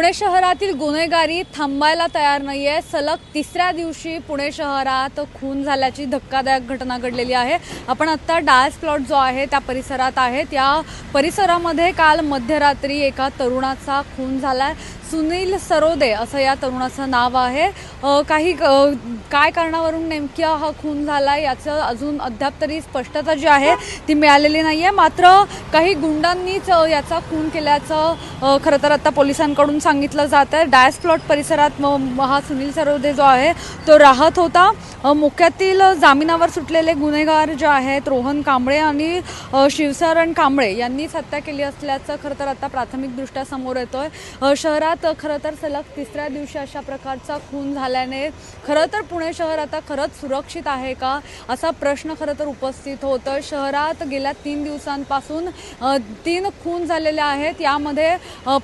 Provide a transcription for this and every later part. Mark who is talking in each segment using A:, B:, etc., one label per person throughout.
A: पुणे शहरातील गुन्हेगारी थांबायला तयार नाही आहे सलग तिसऱ्या दिवशी पुणे शहरात खून झाल्याची धक्कादायक घटना घडलेली आहे. आपण आत्ता डायस प्लॉट जो आहे त्या परिसरात आहेत. या परिसरामध्ये काल मध्यरात्री एका तरुणाचा खून झाला आहे सुनील सरोदे असं या तरुणाचं नाव आहे. काही काय कारणावरून नेमक्या हा खून झाला याचं अजून अद्याप तरी स्पष्टता जी आहे ती मिळालेली नाही आहे मात्र काही गुंडांनीच याचा खून केल्याचं खरं तर आता पोलिसांकडून सांगितलं जात आहे. डायस प्लॉट परिसरात म- हा सुनील सरोदे जो आहे तो राहत होता. मुख्यातील जामिनावर सुटलेले गुन्हेगार जे आहेत रोहन कांबळे आणि शिवसरण कांबळे यांनीच हत्या केली असल्याचं खरं तर आता प्राथमिकदृष्ट्या समोर येतोय. शहरात पुण्यात खरं तर सलग तिसऱ्या दिवशी अशा प्रकारचा खून झाल्याने खरं तर पुणे शहर आता खरंच सुरक्षित आहे का? असा प्रश्न खरं तर उपस्थित होतं शहरात गेल्या तीन दिवसांपासून तीन खून झालेले आहेत. यामध्ये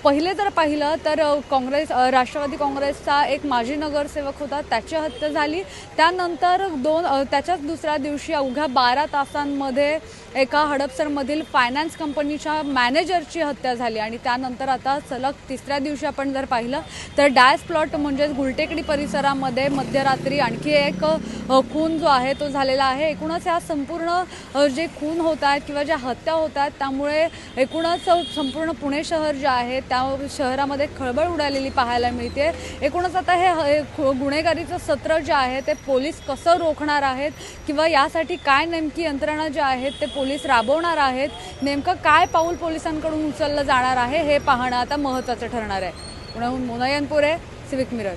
A: पहिले जर पाहिलं तर काँग्रेस राष्ट्रवादी काँग्रेसचा एक माजी नगरसेवक होता. त्याची हत्या झाली. त्यानंतर दोन त्याच्याच दुसऱ्या दिवशी अवघ्या बारा तासांमध्ये एका हडपसरमधील फायनान्स कंपनीच्या मॅनेजरची हत्या झाली आणि त्यानंतर आता सलग तिसऱ्या दिवशी आपण जर पाहिलं तर डॅश प्लॉट म्हणजेच गुलटेकडी परिसरामध्ये मध्यरात्री आणखी एक खून जो आहे तो झालेला आहे. एकूणच या संपूर्ण जे खून होत आहेत किंवा ज्या हत्या होत आहेत त्यामुळे एकूणच संपूर्ण पुणे शहर जे आहे त्या शहरामध्ये खळबळ उडालेली पाहायला मिळते एकूणच आता हे गुन्हेगारीचं सत्र जे आहे ते पोलीस कसं रोखणार आहेत किंवा यासाठी काय नेमकी यंत्रणा ज्या आहेत ते पोलीस राबवणार आहेत? नेमकं काय पाऊल पोलिसांकडून उचललं जाणार आहे हे पाहणं आता महत्त्वाचं ठरणार आहे. पुण्याहून मोनयनपुरे सिविक मिरर